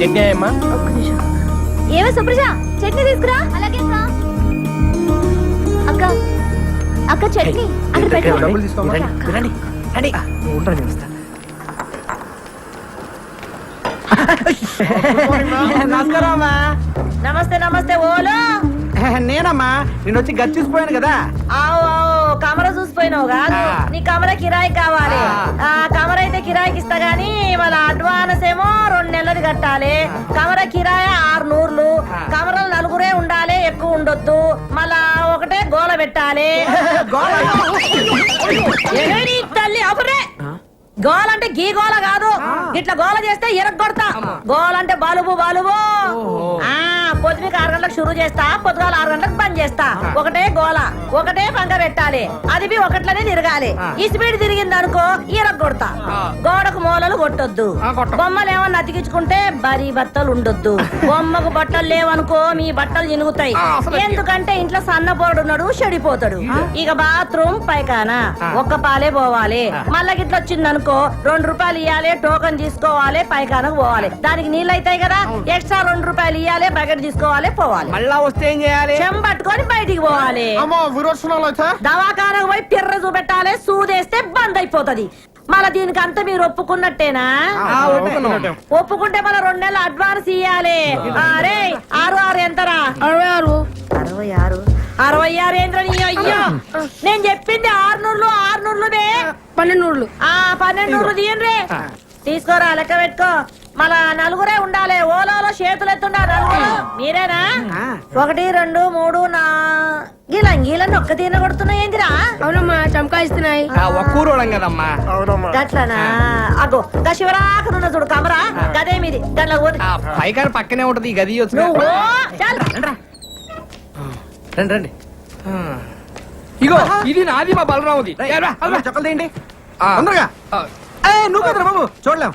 చట్నీ అమ్మా ఏమే సుప్రజ చట్నీ తీసుకురా. అలాగే అక్క. అక్క చట్నీ అక్కడ. రండి ఉంటాను వస్తా. నమస్తే నమస్తే ఓలో. నేనమ్మా నేను వచ్చి గచ్చిసిపోయాను కదా. ఆవు ఆవు కమర చూసిపోయినావు కాదు. నీ కమర కిరాయి కావాలి. ఆ. కమర అయితే కిరాయికి ఇస్తా గానీ ఏమో నెలలు కట్టాలి. కమర కిరాయి ఆరు నూర్లు. కమరలు నలుగురే ఉండాలి ఎక్కువ ఉండొద్దు. మళ్ళా ఒకటే గోల పెట్టాలి. తల్లి అబురే గోల అంటే గీ గోల కాదు. ఇట్లా గోల చేస్తే ఎరగొడతా గోల అంటే బాలుబు బాలుబు. ఆ పొద్దునకి ఆరు గంటలకు షురు చేస్తా పొద్దుగాల ఆరు గంటలకు బంద్ చేస్తా. ఒకటే గోల ఒకటే పంక పెట్టాలి. అది బి ఒకట్లనే తిరగాలి ఈ స్పీడ్ తిరిగింది అనుకో కొడతా గోడకు మూలలు కొట్టొద్దు. బొమ్మలు ఏమన్నా అతికించుకుంటే బరి బట్టలు ఉండొద్దు. బొమ్మకు బట్టలు లేవనుకో మీ బట్టలు చినుగుతాయి ఎందుకంటే ఇంట్లో సన్నపోడు ఉన్నాడు చెడిపోతాడు. ఇక బాత్రూమ్ పైకానా ఒక్క పాలే పోవాలి. మళ్ళా గిట్ల వచ్చిందనుకో రెండు రూపాయలు ఇవ్వాలి టోకన్ తీసుకోవాలి పైకానకు పోవాలి. దానికి నీళ్ళు అవుతాయి కదా ఎక్స్ట్రా రెండు రూపాయలు ఇవ్వాలి బకెట్ తీసుకోవాలి పోవాలి. మళ్ళా వస్తే ఏం చేయాలి? చెంబట్టుకొని బయటికి పోవాలి. దవాఖానకు పోయి పిర్ర చూపెట్టాలి సూదేస్తే బంద్ అయిపోతది. మళ్ళా దీనికి అంతా మీరు ఒప్పుకున్నట్టేనా? ఆ, ఒప్పుకున్నాం. ఒప్పుకుంటే మన రెండు నెలలు అడ్వాన్స్ ఇయ్యాలి. అరే ఆరు ఆరు ఎంతరా? అరవై ఆరు. అరవై ఆరు. అరవై ఆరు ఏంద్ర నీ అయ్యో నేను చెప్పింది ఆరు నూర్లు ఆరు పన్నెండు నూర్లు ఆ పన్నెండు నూర్లు తీయండి తీసుకోరా లెక్క పెట్టుకో. మన నలుగురే ఉండాలి. ఓలాలో చేతులు ఎత్తుండా నలుగురు. మీరేనా. ఒకటి రెండు మూడు నా గీలా గీలని ఒక్క తీన కొడుతున్నాయి ఏందిరా అవునమ్మా చమకాయిస్తున్నాయి ఆ, ఒక్క ఊరోళం కదమ్మా. అవునమ్మా. గట్లనా? అగో గా శివరాకనున్న చూడు కమరా. గదే మీది గట్ల పోతే. ఆ పైకాడ పక్కనే ఉంటది ఈ గది వచ్చి రండి రండి. ఇగో ఇది నాది మా బలరాముది. ఏరా, అల్రా. చెప్పలు తీయండి. తొందరగా. నువ్వు కదరా బాబు. చూడలేం.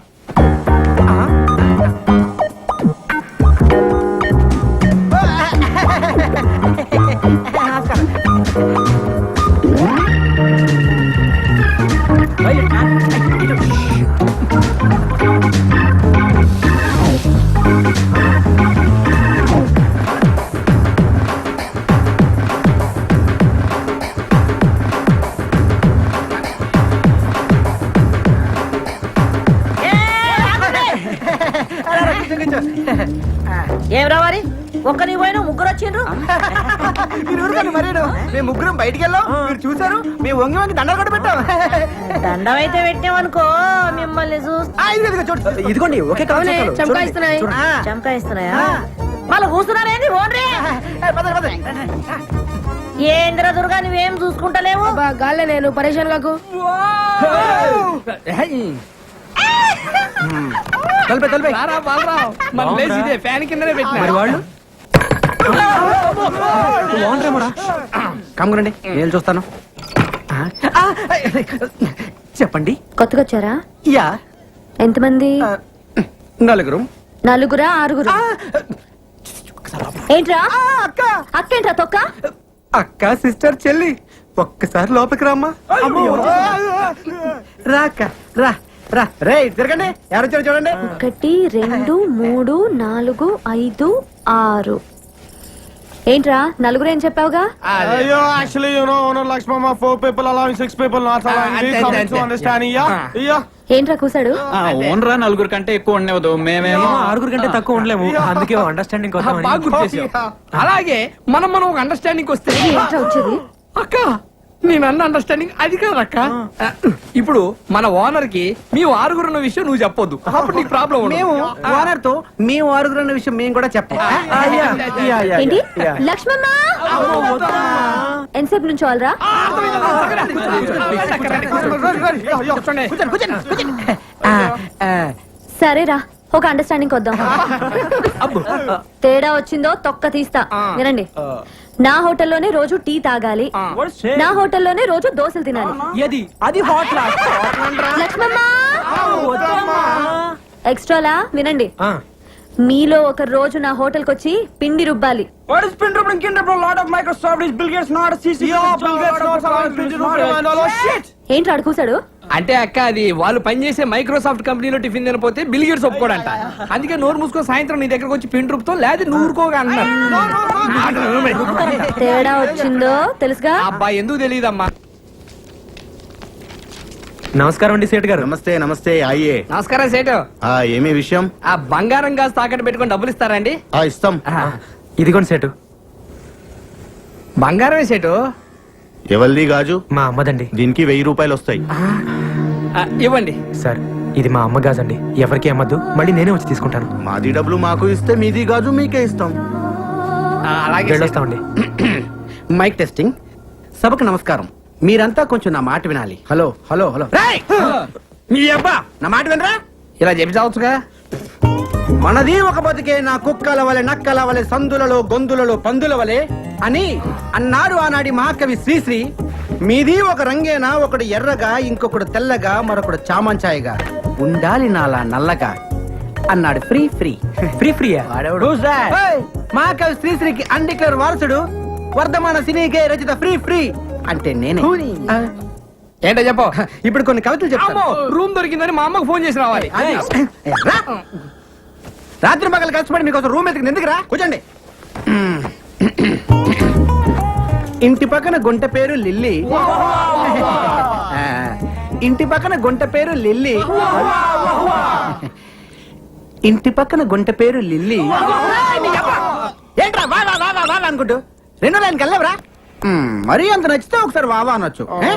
దండం అయితే పెట్టామనుకో మిమ్మల్ని చూస్తే. ఇదిగోండి ఒకే. చంకాయిస్తున్నాయా ఆ. మళ్ళీ కూర్చున్నారేంది? ఓన్రే. ఏంద్ర దుర్గా నువ్వేం చూసుకుంటలేవు? అబ్బా గాల్లే నేను పరేషాన్ కాకు. ఏయ్, తలపే తలపే. రారా బలరాం. మన లేచి ఇదే ఫ్యాన్ కిందనే పెట్టిన? మరి వాళ్ళు? బాగుంటారేమోరా కమ్మురండి నేను చూస్తాను. చెప్పండి. కొత్తగా వచ్చారా యా. ఎంతమంది? నలుగురు. నలుగురా ఆరుగురు? ఏంట్రా? ఆ, అక్క. అక్కేంట్రా తొక్క? అక్క సిస్టర్ చెల్లి. ఒక్కసారి లోపలికి రామ్మా. రా అక్క. రా రా. రే ఇటు తిరగండి. ఎవరు వచ్చారు చూడండి. ఒకటి రెండు మూడు నాలుగు ఐదు ఆరు. ఏంట్రా నలుగురు ఏం చెప్పావుగా అయ్యో actually you know owner Lakshmamma four people allowing six people not అంతే. understand yeah yeah ఏంట్రా కూసాడు? ఓనరా నలుగురు కంటే ఎక్కువ ఉండేవద్దు మేమేమో ఆరుగురు కంటే తక్కువ ఉండలేము. అందుకే అండర్స్టాండింగ్ బాగా గుర్తు చేసావు. అలాగే మనం మనం ఒక అండర్స్టాండింగ్ వస్తే ఏంట్రా వచ్చేది? అక్క నేను అన్న అండర్స్టాండింగ్ అది కాదు అక్క ఇప్పుడు మన ఓనర్కి మీ ఆరుగురు ఉన్న విషయం నువ్వు చెప్పొద్దు అప్పుడు నీకు ప్రాబ్లం మేము ఓనర్తో మేము ఆరుగురు అన్న విషయం మేము కూడా చెప్పాం ఏంటి లక్ష్మమ్మ ఎంతసేపు నుంచి వాళ్ళరా సరేరా ఒక అండర్స్టాండింగ్ వద్దాం తేడా వచ్చిందో తొక్క తీస్తా వినండి నా హోటల్లోనే రోజు టీ తాగాలి. నా హోటల్లోనే రోజు దోశలు తినాలి. ఎక్స్ట్రాలా? వినండి. మీలో ఒక రోజు నా హోటల్ వచ్చి పిండి రుబ్బాలి ఏంట్రాడు కూసాడు? అంటే అక్క అది వాళ్ళు పనిచేసే మైక్రోసాఫ్ట్ కంపెనీలో టిఫిన్ తినపోతే బిల్ గేట్స్ ఒప్పుకోడంట. అందుకే నోరు మూసుకొని సాయంత్రం నీ దగ్గరకు వచ్చి పిండి రూపుతో లేదా నూరుకోగా అన్నాడు తేడా వచ్చిందో తెలుసుగా? అబ్బా ఎందుకు తెలియదమ్మా? నమస్కారం అండి సేట్ గారు. నమస్తే నమస్తే అయ్యే నమస్కారం సేటు. ఆ ఏమి విషయం? ఆ బంగారం గాజు తాకట్టు పెట్టుకొని డబ్బులు ఇస్తారండి ఆ ఇస్తాం. ఇదిగోండి సేటు. బంగారమే సేటు? ఎవరిది గాజు? మా అమ్మదండి. దీనికి వెయ్యి రూపాయలు వస్తాయి. ఇవ్వండి. సార్ ఇది మా అమ్మ గాజండి. ఎవరికి అమ్మద్దు. మళ్ళీ నేనే వచ్చి తీసుకుంటాను. మాది డబ్బులు మాకు ఇస్తే మీది గాజు మీకే ఇస్తాం. ఆ, అలాగే. వెళ్ళొస్తామండి. Mic testing. సభకు నమస్కారం. మీరంతా కొంచెం నా మాట వినాలి. Hello hello hello. రేయ్! మీ అబ్బా నా మాట వినరా? ఇలా చెప్పి చావచ్చుగా? మనది ఒక బతికే నా కుక్కల వలె నక్కల వలె సందులలో గొంతులలో పందుల వలె అని అన్నాడు ఆనాడి మహాకవి శ్రీశ్రీ. మీది ఒక రంగేనా ఒకడు ఎర్రగా ఇంకొకడు తెల్లగా మరొకడు చామంచాయగా. ఉండాలి నాలా నల్లగా. అన్నాడు ఫ్రీ ఫ్రీ. ఫ్రీ ఫ్రీయా ఏయ్! మహాకవి శ్రీశ్రీకి అన్డిక్లేర్ వారసుడు. వర్ధమాన సినీకే రచిత ఫ్రీ ఫ్రీ అంటే నేనే. ఏంటో చెప్పు. ఇప్పుడు కొన్ని కవితలు చెప్తాను. అమ్మో రూమ్ దొరికిందని మా అమ్మకు ఫోన్ చేసి రావాలి. రాత్రి పగలు కష్టపడి మీకోసం రూమ్ ఎత్తుకుని ఎందుకు రా కూర్చోండి. ఇంటి పక్కన గుంట పేరు లిల్లీ. ఇంటి పక్కన గుంట పేరు లిల్లీ. ఇంటి పక్కన గుంట పేరు లిల్లీ. ఏంట్రా వా వా వా అనుకుంటూ. రెండో లైన్కి వెళ్ళవరా? మరీ అంత నచ్చితే ఒకసారి వావా అనొచ్చు. ఏ?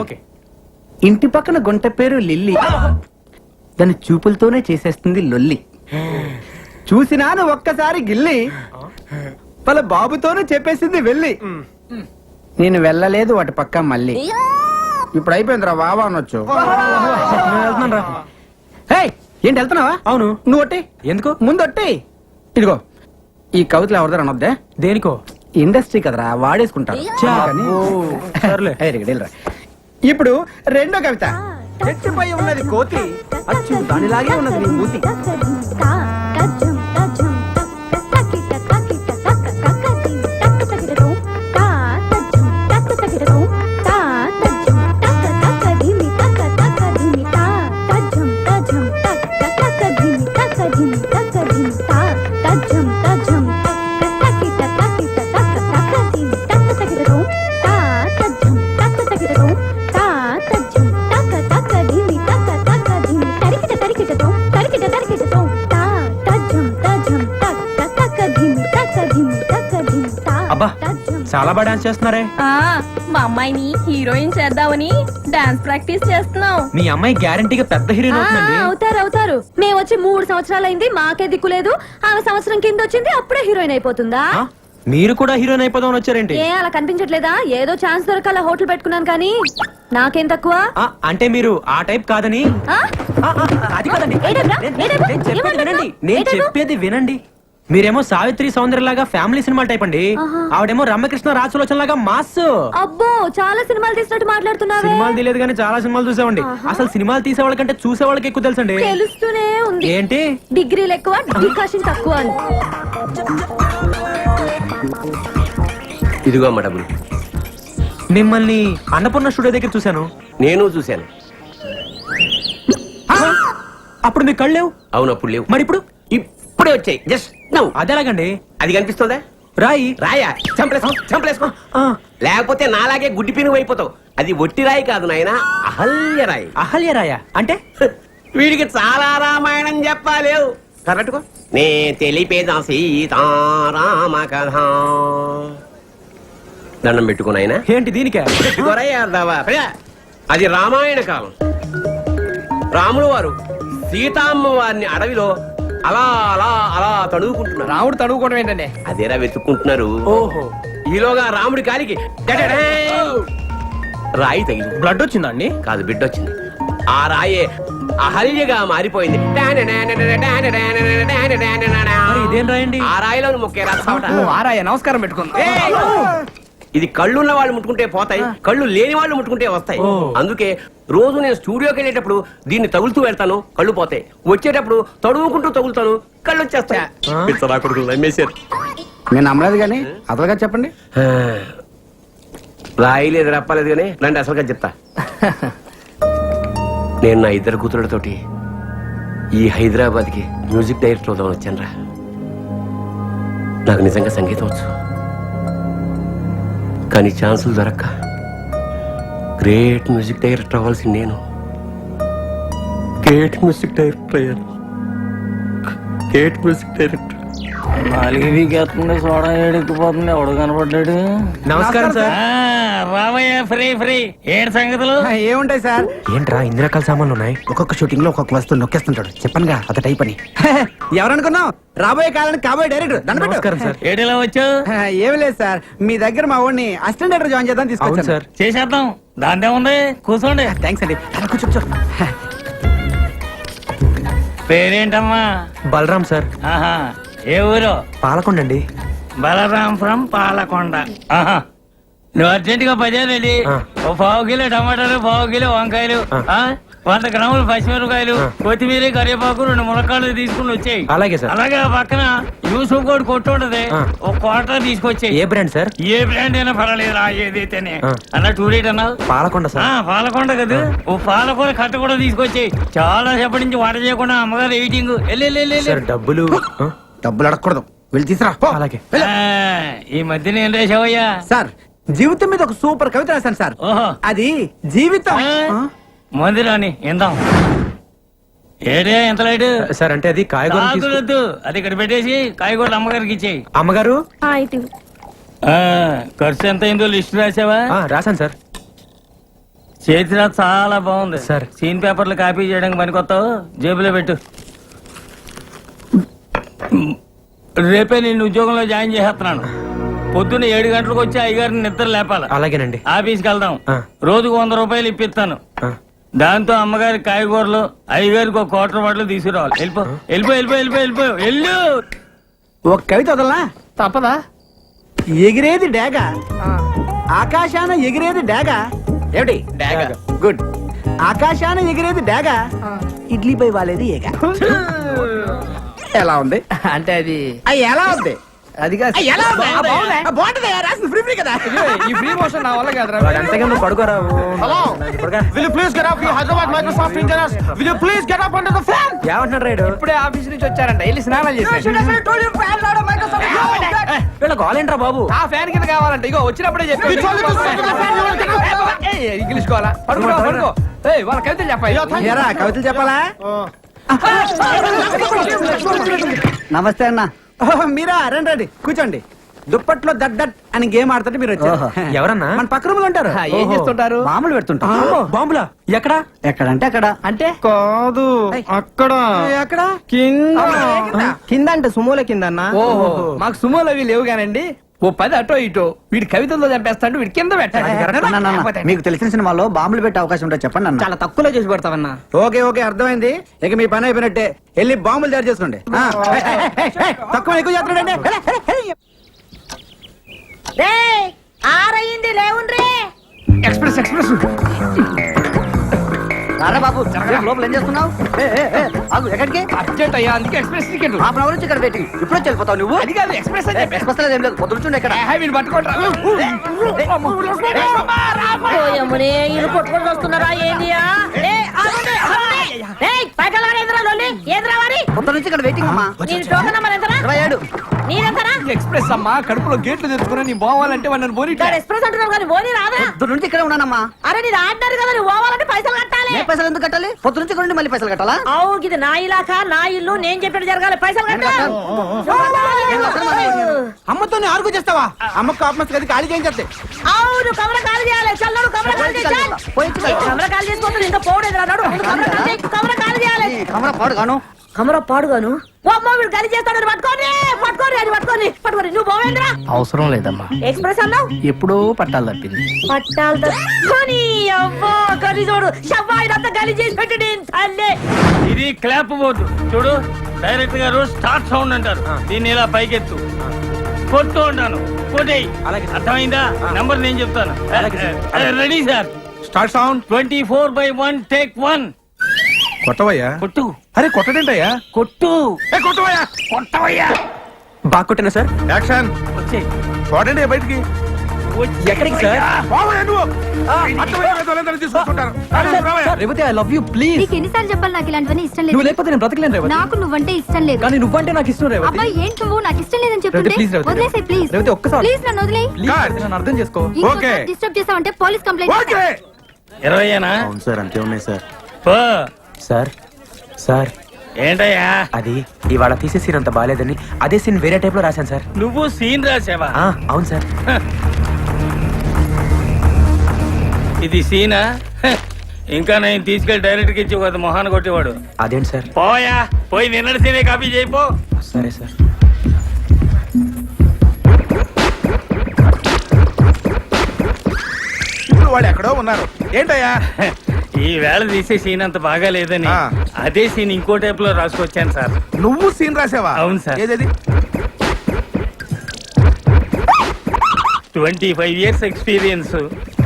ఓకే ఇంటి పక్కన గుంట పేరు లిల్లీ. దాని చూపులతోనే చేసేస్తుంది లొల్లి. చూసినాను ఒక్కసారి గిల్లి. వాళ్ళ బాబుతోనే చెప్పేసింది వెళ్ళి. నేను వెళ్ళలేదు వాటి పక్క మళ్ళీ ఇప్పుడు అయిపోయిందిరా వావా అనొచ్చు ఏంటి వెళ్తున్నావా అవును నువ్వు ఒట్టి ఎందుకు ముందు ఒట్టి ఇదిగో ఈ కవితలు ఎవరిదారు అనొద్దే దేనికో ఇండస్ట్రీ కదరా వాడేసుకుంటారు. కానీ- సర్లే. ఏయ్. ఇప్పుడు రెండో కవిత చెట్టుపై ఉన్నది కోతి అచ్చు దానిలాగే ఉన్నది నీ మూతి అబ్బా చాలా బాగా డాన్స్ చేస్తున్నారే. ఆ, మా అమ్మాయిని హీరోయిన్ చేద్దామని డాన్స్ ప్రాక్టీస్ చేస్తున్నాం. మీ అమ్మాయి గ్యారంటీగా పెద్ద హీరోయిన్ అవుతుందండి. అవుతారు అవుతారు. మేము వచ్చి మూడు సంవత్సరాలైంది మాకే దిక్కు లేదు. ఆమె సంవత్సరం కింద వచ్చింది అప్పుడే హీరోయిన్ అయిపోతుందా? మీరు కూడా హీరోయిన్ అయిపోదామని వచ్చారేంటి? ఏ అలా కనిపించట్లేదా? ఏదో ఛాన్స్ దొరకాల హోటల్ పెట్టుకున్నాను కానీ నాకేం తక్కువ? అంటే మీరు ఆ టైప్ కాదని? అది కాదండి? నేను- చెప్పేది? వినండి. మీరేమో సావిత్రి సౌందర్య లాగా ఫ్యామిలీ సినిమా టైప్ అండి. ఆవిడేమో రమ్యకృష్ణ రాజసులోచన లాగా మాస్. అబ్బో చాలా సినిమాలు తీసినట్టు మాట్లాడుతున్నావే. సినిమాలు తెలియదు కానీ చాలా సినిమాలు చూసామండి అసలు సినిమాలు తీసే వాళ్ళకంటే చూసే వాళ్ళకి ఎక్కువ తెలుసండి. తెలుస్తూనే ఉంది. ఏంటి? డిగ్రీలు ఎక్కువ డికాషన్ తక్కువ ఇదిగో అమ్మ డబ్బులు. మిమ్మల్ని అన్నపూర్ణ స్టూడియో దగ్గర చూశాను. నేను చూశాను. అప్పుడు మీ కళ్ళు లేవు? అవును అప్పుడు లేవు. మరి ఇప్పుడు ఇప్పుడే వచ్చాయి. జస్ట్ నవ్వు అదేలాగండి. అది కనిపిస్తుందా? రాయి. రాయా? చంపలేసుకో చంపలేసుకో. లేకపోతే నాలాగే గుడ్డి పినుగు అయిపోతావు. అది ఒట్టి రాయి కాదు నాయన అహల్య రాయి. అహల్య రాయ? అంటే? వీడికి చాలా రామాయణం చెప్పాలేవు కరెక్ట్కో నే తెలిపేదా సీతారామ కథ. దండం పెట్టుకుని ఆయన ఏంటి దీనికే? అది రామాయణ కాలం. రాముడు వారు సీతామ్మ వారిని అడవిలో అలా అలా అలా తడువుకుంటున్నారు రాముడు తడువుకోవడం ఏంటండి అదేరా వెతుక్కుంటున్నారు ఓహో ఈలోగా రాముడి కాలికి డడడే రాయి తగిలింది బ్లడ్ వచ్చిందండి కాదు బిడ్డ వచ్చింది ఆ రాయే అహల్యగా మారిపోయింది మరి ఇదేం రాయండి ఆ రాయిలో ముక్కే రాసావట ఓ, ఆరాయ నమస్కారం పెట్టుకుంది ఇది కళ్ళున్న వాళ్ళు ముట్టుకుంటే పోతాయి కళ్ళు లేని వాళ్ళు ముట్టుకుంటే వస్తాయి. అందుకే రోజు నేను స్టూడియోకి వెళ్ళేటప్పుడు దీన్ని తగులుతూ వెళ్తాను కళ్ళు పోతాయి. వచ్చేటప్పుడు తడువుకుంటూ తగులుతాను కళ్ళు వచ్చేస్తాయి. నమ్మేశారు. నేను నమ్మలేదు కానీ అదలుగా చెప్పండి. రాయి లేదు రప్పలేదు కానీ రండి అసలుగా చెప్తా. నేను నా ఇద్దరు కూతురులతోటి ఈ హైదరాబాద్కి మ్యూజిక్ డైరెక్టర్ అవుదామని వచ్చానురా. నాకు నిజంగా సంగీతం వచ్చు. కానీ ఛాన్సులు దొరక్క. గ్రేట్ మ్యూజిక్ డైరెక్టర్ అవ్వాల్సింది నేను. గ్రేట్ మ్యూజిక్ డైరెక్టర్ అయ్యాను. Great music director. నాలుగు వీకేస్తుంది సోడా ఏడెక్కిపోతుంది ఎవడు కనపడ్డాడు? నమస్కారం సార్. రావయ్య ఫ్రీ ఫ్రీ. ఏడు సంగతులు? ఏముంటాయి సార్? ఏంట్రా ఇన్ని రకాల సామాన్లు ఉన్నాయి? ఒక్కొక్క షూటింగ్లో ఒక్కొక్క వస్తువు నొక్కేస్తుంటాడు. చెప్పనుగా అత టైప్ అని. ఎవరనుకున్నావు? రాబోయే కాలానికి కాబోయే డైరెక్టర్ నమస్కారం సార్. ఏడిలా వచ్చావు? ఏమి లేదు సార్. మీ దగ్గర మా వాడిని అసిస్టెంట్ డైరెక్టర్ జాయిన్ చేద్దాం తీసుకొచ్చాను. సార్. చేసేద్దాం. దాందే ఉంది కూర్చోండి. థ్యాంక్స్ అండి. కూర్చో. పేరేంటమ్మా? బలరాం సార్. ఆహా. ఏ ఊరు పాలకొండ అండి బలరాం ఫ్రం పాలకొండ. ఆహా. నువ్వు అర్జెంట్గా బజార్ వెళ్ళి. ఓ పావు కిలో టమాటాలు పావు కిలో వంకాయలు ఆ, వంద గ్రాములు పచ్చిమిరపకాయలు కొత్తిమీర కరివేపాకు రెండు మునక్కాళ్ళు తీసుకుని వచ్చాయి. అలాగే సార్. అలాగే పక్కన యూసుఫ్ కోడ్ కొట్టు ఉంటది. ఆ. ఒక క్వార్టర్ తీసుకొచ్చాయి. ఏ బ్రాండ్ సార్? ఏ బ్రాండ్ అయినా పర్వాలేదు రా ఏదైతేనే. అన్న టూ రేట్ అన్నావు? పాలకొండ సార్. పాలకొండ కదా. ఓ పాలకొండ కట్ట కూడా తీసుకొచ్చాయి. చాలా సేపటి నుంచి వంట చేయకుండా అమ్మగారు ఎయిటింగ్ సార్ డబ్బులు డబ్బులు అడగకూడదు. వెళ్ళి తీసురా పో. అలాగే. ఈ మధ్యన ఏం రాసావయ్యా సార్ జీవితం మీద ఒక సూపర్ కవిత రాశాను సార్. ఓహో. అది జీవితం. ఆ? ఆ? మంది రాని ఇందాం ఏడే ఎంత లైట్ సార్ అంటే అది కాయగూర తీసుకు- కాకులొద్దు అది ఇక్కడ పెట్టేసి కాయగూరలు అమ్మగారికి ఇచ్చేయి. అమ్మగారు? ఆ, ఇటు. ఆ, ఖర్చు ఎంత అయిందో లిస్ట్ రాసావా ఆ, రాశాను సార్. చేతిరా చాలా బాగుంది. సార్. సీన్ పేపర్లు కాపీ చేయడానికి పనికొత్తావు జేబులో పెట్టు. రేపే నేను ఉద్యోగంలో జాయిన్ చేసేస్తున్నాను. పొద్దున్న ఏడు గంటలకు వచ్చి అయ్యగారిని నిద్ర లేపాలి. అలాగేనండి. ఆఫీస్కి వెళ్దాం. ఆ. రోజుకు వంద రూపాయలు ఇప్పిస్తాను. ఆ, దాంతో అమ్మగారి కాయగూరలు అయ్యగారికి ఒక క్వార్టర్ బాటిల్ తీసుకురావాలి. వెళ్ళిపో. వెళ్ళిపో వెళ్ళిపో వెళ్ళిపో వెళ్ళిపో. వెళ్ళు! ఒక కవిత వదలనా? తప్పదా? ఎగిరేది డేగ. ఆకాశాన ఎగిరేది డేగ. ఏమిటి? డాగా. గుడ్. ఆకాశాన ఎగిరేది డేగ. ఇడ్లీ పై వాలేది ఏగ. ఎలా ఉంది? అంటే అది అయ్యి ఎలా ఉంది? అది కాదు. అయ్యి ఎలా ఉంది? ఆ, బాగుందా? ఆ, బాగుంటుందా? రాసింది ఫ్రీ ఫ్రీ కదా. ఈ ఫ్రీ మోషన్ నా వల్ల కాదురా. అంతగా నువ్వు పడుకోరా? Hello will you please get up you Hyderabad Microsoft engineers will you please get up under the fan ఏమంటున్నాడు రైడు? ఇప్పుడే ఆఫీస్ నుంచి వచ్చారంట. వెళ్ళి స్నానం చేసి వీళ్ళ గోలేంట్రా బాబు? ఆ ఫ్యాన్ కింద కావాలంట. ఇగో వచ్చినప్పుడే చెప్పి. ఇంగ్లీష్ కావాలా పడుకో పడుకో. ఏయ్ వాళ్ళ కవితలు చెప్పాయి ఎరా కవితలు చెప్పాలా? నమస్తే అన్న. మీరా? రండి రండి. కూర్చోండి. దుప్పట్లో దట్ దట్ అని గేమ్ ఆడుతుంటే మీరు వచ్చారు. ఎవరన్నా? మన పక్క రూమ్లో ఉంటారు ఏం చేస్తుంటారు? మామూలు పెడుతుంటారు బాంబులా? ఎక్కడా? ఎక్కడంటే అక్కడ. అంటే? కాదు అక్కడ. ఎక్కడ కింద. అంటే సుమోల కింద అన్న? ఓహో. మాకు సుమోలు అవి లేవు కానండి. ఓ పది అటో ఇటో. వీడి కవితల్లో చంపేస్తాడు వీడి కింద పెట్టాడు. మీకు తెలిసిన సినిమాలో బాంబులు పెట్టే అవకాశం ఉంటే చెప్పండి అన్న. చాలా తక్కువలో చేసి పెడతావన్నా. ఓకే ఓకే అర్థమైంది. ఇక మీ పని అయిపోయినట్టే. వెళ్ళి బాంబులు తయారు చేసుకోండి. తక్కువ ఎక్కువ చేస్తున్నాడండి. ఆరయింది లేవుండ్రే. Express express. రారా బాబు లోపల ఏం చేస్తున్నావు ఎక్కడికి అర్జెంట్ అయ్యా అందుకే ఎక్స్ప్రెస్ టికెట్ హాఫ్ అవర్ నుంచి ఇక్కడ వెయిటింగ్ ఇప్పుడు వచ్చి వెళ్ళిపోతావు నువ్వు అది కాదు ఎక్స్ప్రెస్ ఎక్స్ప్రెస్ ఏం లేదు వీళ్ళు పట్టుకుంటారా వస్తున్నారా ఏ? పొద్దు నుంచి ఇక్కడ నీ ఎంతరా? ఇరవై ఏడు నీదెంతరా? ఎక్స్ప్రెస్ అమ్మా కడుపులో గేట్లు తెచ్చుకుని నీ పోవాలంటే గాడు ఎక్స్ప్రెస్ అంటున్నావు కానీ రాదా నుంచి ఇక్కడే ఉన్నానమ్మా అరే నీది ఆడినారు కదా నువ్వు పోవాలంటే పైసలు కట్టాలి ఎందుకు కట్టాలి? పొద్దు నుంచి ఉండి మళ్ళీ పైసలు కట్టాలా? అవు ఇది నా ఇలాకా నా ఇల్లు నేను చెప్పినట్టు జరగాలి. పైసలు కట్టు అమ్మతో ఆర్గు చేస్తావా? అమ్మ కాపమస్ గది ఖాళీ చేయించేస్తే. అవును కమర కాలు చేయాలి. చల్లడు కమర కాలు చేయాలి కమర కాలు చేసుకోవద్దు ఇంకా పోవడేది రాడు కమర కాలు చేయాలి. కమరా పాడు గాను. కమర పాడుగాను. వీడు గలి చేస్తాడు పట్టుకోని పట్టుకోని అది పట్టుకోని పట్టుకోని నువ్వు పోవేంద్రా అవసరం లేదమ్మా. ఎక్స్ప్రెస్ అన్నావు? ఎప్పుడో పట్టాలు తప్పింది. పట్టాలు తట్టుకొని అవ్వో గలి చూడు షవ్వాయినంతా గలి చేసి పెట్టి నేను తల్లే. ఇది క్లాప్ బోర్డు చూడు డైరెక్ట్ గారు స్టార్ట్ సౌండ్ అంటారు. దీన్ని ఇలా పైకెత్తు. కొట్టు ఉంటాను కొట్టేయి. అర్థమైందా? నంబర్ నేను చెప్తాను. Ready sir. Start sound. Twenty four by one take one. కొట్టవయ్యా? కొట్టు. అరే కొట్టడేంటయ్యా కొట్టు. ఏ కొట్టవయ్యా? కొట్టవయ్యా. బాగా కొట్టినా సార్? యాక్షన్. వచ్చే. చూడండి బయటికి. ఎక్కడికి సార్? పోవయ్యా నువ్వు. తీసుకొస్తుంటారు. రావయ్యా. Revathi I love you please నీకు ఎన్నిసార్లు చెప్పాలి నాకు ఇలాంటివన్నీ? ఇష్టం నువ్వు లేదు లేకపోతే నేను బ్రతకలేను రేవతి. నాకు నువ్వంటే ఇష్టం లేదు. కానీ నువ్వంటే నాకు ఇష్టం రేవతి. అబ్బాయి ఏంటి నువ్వు? నాకు ఇష్టం లేదని చెప్తుంటే? please, రేవతి. వదిలేసే ప్లీజ్ రేవతి, ఒక్కసారి. ప్లీజ్ నన్ను వదిలే ప్లీజ్ రేవతి, నన్ను అర్థం చేసుకో. ఓకే. డిస్టర్బ్ చేసావంటే పోలీస్ కంప్లైంట్ ఓకే ఇరవైనా అవును సార్ అంతే ఉన్నాయి సార్. పో. Sir sir. ఏంటయ్యా? అది ఇవాళ తీసే సీన్ అంత బాగాలేదని అదే సీన్ వేరే టైప్లో రాశాను సార్. నువ్వు సీన్ రాసావా? ఆ, అవును సార్. ఇది సీనా హ, ఇంకా నేను తీసుకెళ్ళి డైరెక్ట్కి ఇచ్చి ఒక మొహాన్ని కొట్టేవాడు. అదేంటి సార్? పోయా పోయి నిన్నటి సీనే కాపీ చేయిపో. సరే సార్. ఇప్పుడు వాళ్ళు ఎక్కడో ఉన్నారు. ఏంటయ్యా? ఈ వేళ తీసే సీన్ అంత బాగా లేదని ఆ. అదే సీన్ ఇంకో టైప్లో రాసుకొచ్చాను సార్. నువ్వు సీన్ రాసావా? అవును సార్. ఏదది? ట్వంటీ ఫైవ్ ఇయర్స్ ఎక్స్పీరియన్స్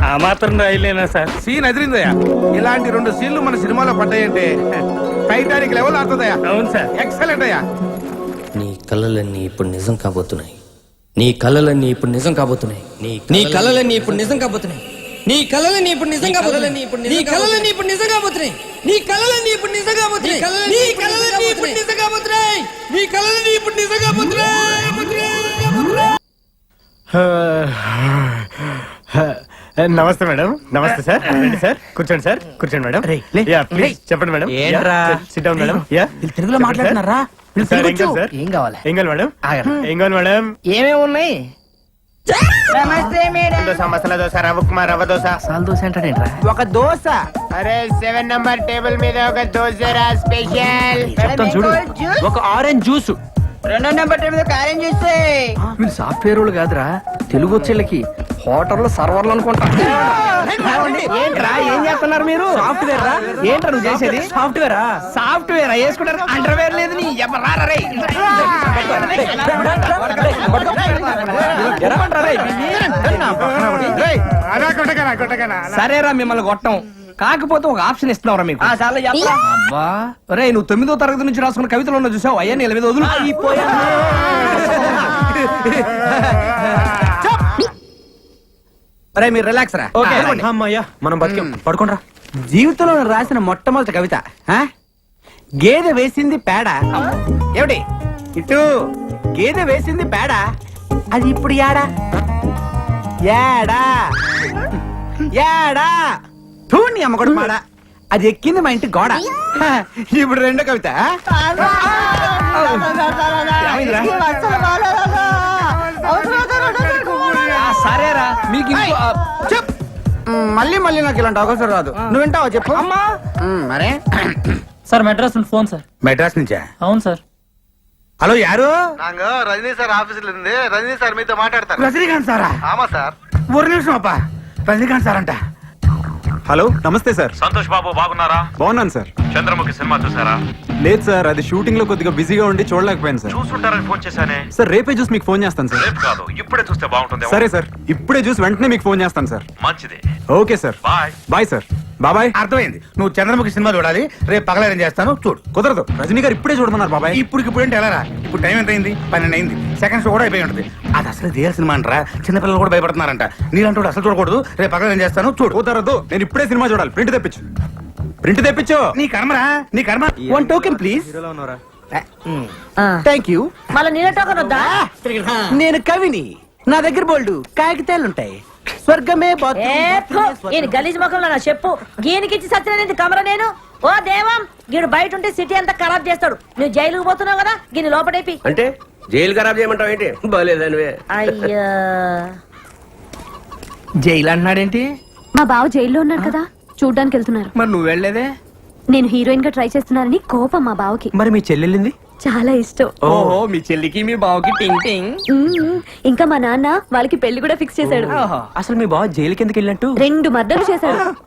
ఆ మాత్రం రాయలేనా సార్? సీన్ ఎదిరిందయ్యా ఇలాంటి రెండు సీన్లు మన సినిమాలో పడ్డాయంటే టైటానిక్ లెవెల్ ఆడుతుందయ్యా. అవును సార్. ఎక్సలెంట్ అయ్యా. నీ కలలన్నీ ఇప్పుడు నిజం కాబోతున్నాయి. నీ కలలన్నీ ఇప్పుడు నిజం కాబోతున్నాయి. నీ నీ కలలన్నీ ఇప్పుడు నిజం కాబోతున్నాయి. నీ కలలన్నీ ఇప్పుడు నిజం కాబోతున్నాయి నీ కలలన్నీ ఇప్పుడు నిజం కాబోతున్నాయి నీ కలలన్నీ ఇప్పుడు నిజం కాబోతున్నాయి నీ కలలన్నీ ఇప్పుడు నిజం కాబోతున్నాయి నీ కలలన్నీ ఇప్పుడు నిజం కాబోతున్నాయి నమస్తే మేడం. నమస్తే సార్. రండి సార్. కూర్చోండి సార్. కూర్చోండి మేడం. యా ప్లీజ్ చెప్పండి మేడం. ఏంట్రా? Sit down madam. యా తెలుగులో మాట్లాడుతున్నారా? సార్ ఏం కావాలి సార్? ఏం కావాలి? ఏం కావాలి మేడం? ఏం కావాలి మేడం? ఏమేమి ఉన్నాయి? నమస్తే మేడం. దోశ మసాలా దోశ రవ్వ ఉప్మా రవ్వ దోశ. సాల్ దోశ అంటాడేంట్రా ఒక దోశ. అరే సెవెన్ నంబర్ టేబుల్ మీద ఒక దోశ రా స్పెషల్. చెప్తాను చూడు. ఒక ఆరెంజ్ జ్యూస్. రెండో నెంబర్ టేబుల్ కారం చూస్తే? వీళ్ళు సాఫ్ట్వేర్ వాళ్ళు కాదురా. తెలుగు వచ్చేళ్ళకి హోటల్లో సర్వర్లు అనుకుంటా. ఏంట్రా? ఏం చేస్తున్నారు మీరు? సాఫ్ట్వేర్ రా? ఏంట్రా నువ్వు చేసేది? సాఫ్ట్వేరా సాఫ్ట్వేర్ వేసుకుంటారు. అండర్వేర్ లేదు నీ సరేరా మిమ్మల్ని కొట్టం. కాకపోతే ఒక ఆప్షన్ ఇస్తున్నావురా మీకు. అబ్బా రే నువ్వు తొమ్మిదో తరగతి నుంచి రాసుకున్న కవితలు ఉన్న చూసావు? అయ్యా నీళ్ళ మీద వదులు అరే మీరు రిలాక్స్ రా. ఓకే. అమ్మయ్యా. మనం బతికాం. పడుకోండ్రా. జీవితంలో నేను రాసిన మొట్టమొదటి కవిత ఆ? గేదె వేసింది పేడ. ఏమిటి? ఇటు. గేదె వేసింది పేడ. అది ఇప్పుడు యాడా యాడా యాడా అమ్మ కూడా అది ఎక్కింది మా ఇంటి గోడ. ఇప్పుడు రెండో కవిత. సరేరా. మీకు చెప్ మళ్ళీ మళ్ళీ నాకు ఇలాంటి అవకాశం రాదు. నువ్వు వింటావా చెప్పు? అమ్మా. మరే. సార్ మెడ్రాస్ నుండి ఫోన్ సార్. మెడ్రాస్ నుంచే? అవును సార్. హలో యారు? நாங்க ரஜினி சார் ஆபீஸ்ல இருந்து ரஜினி சார் மீது மாட்டாடுతారు రజనీకాంత్ సారా? ఆమా సార్. ఒక నిమిషం అప్ప రజనీకాంత్ సార్ అంట హలో నమస్తే సార్. సంతోష్ బాబు బాగున్నారా? బాగున్నాను సార్. చంద్రముఖి సినిమా చూసారా? లేదు సార్ అది షూటింగ్లో కొద్దిగా బిజీగా ఉండి చూడలేకపోయాను సార్. చూసుంటారని ఫోన్ చేశానే? సార్ రేపే చూసి మీకు ఫోన్ చేస్తాను సార్. రేపు కాదు ఇప్పుడే చూస్తే బాగుంటుంది సరే సార్ ఇప్పుడే చూసి వెంటనే మీకు ఫోన్ చేస్తాను సార్. మంచిది. Okay sir. Bye. Bye sir. బాబాయ్. అర్థమైంది. నువ్వు చంద్రముఖి సినిమా చూడాలి రేపు పగలేం చేస్తాను చూడు. కుదరదు. రజనీ గారు ఇప్పుడే చూడమన్నారు బాబాయ్. ఇప్పుడు ఇప్పుడు అంటే ఎలా ఇప్పుడు టైం ఎంత అయింది పన్నెండు అయింది. సెకండ్స్ కూడా అయిపోయి ఉంటుంది. అది అసలు రియల్ సినిమా అంటారా? చిన్నపిల్లలు కూడా భయపడుతున్నారంట. నీలంటూ అసలు చూడకూడదు. రేపు పగలేం చేస్తాను చూడు. కుదరదు. నేను ఇప్పుడే సినిమా చూడాలి. ప్రింట్ తెప్పించు. ప్రింట్ తెప్పించు. నీ కర్మరా? నీ కర్మ? వన్ టోకెన్ ప్లీజ్ హీరోలో ఉన్నారా థ్యాంక్ యూ మళ్ళీ నీళ్ళ టోకన్ వద్దా? నేను కవిని. నా దగ్గర బోల్డు కాగితాలు ఉంటాయి స్వర్గమే. ఈయన గలీజ్ ముఖంలో నా చెప్పు. గీనికిచ్చి సత్యనేది కమర నేను? ఓ దేవం గీడు బయట ఉంటే సిటీ అంతా ఖరాబ్ చేస్తాడు. నువ్వు జైలుకు పోతున్నావు కదా గీని లోపడేపి అంటే జైలు ఖరాబ్ చేయమంటావు ఏంటి? బాగాలేదనివే అయ్యా. జైలు అంటున్నాడేంటి? మా బావ జైల్లో ఉన్నాడు కదా. చూడ్డానికి వెళ్తున్నారు మరి నువ్వు వెళ్ళలేదే? నేను హీరోయిన్గా ట్రై చేస్తున్నానని కోపం మా బావకి. మరి మీ చెల్లెళ్ళింది? చాలా ఇష్టం. ఓహో మీ చెల్లికి మీ బావకి టింగ్ టింగ్. మ్మ్. ఇంకా మా నాన్న వాళ్ళకి పెళ్ళి కూడా ఫిక్స్ చేశాడు. అసలు మీ బావ జైలుకి ఎందుకు వెళ్ళినట్టు రెండు మర్డర్లు చేశాడు.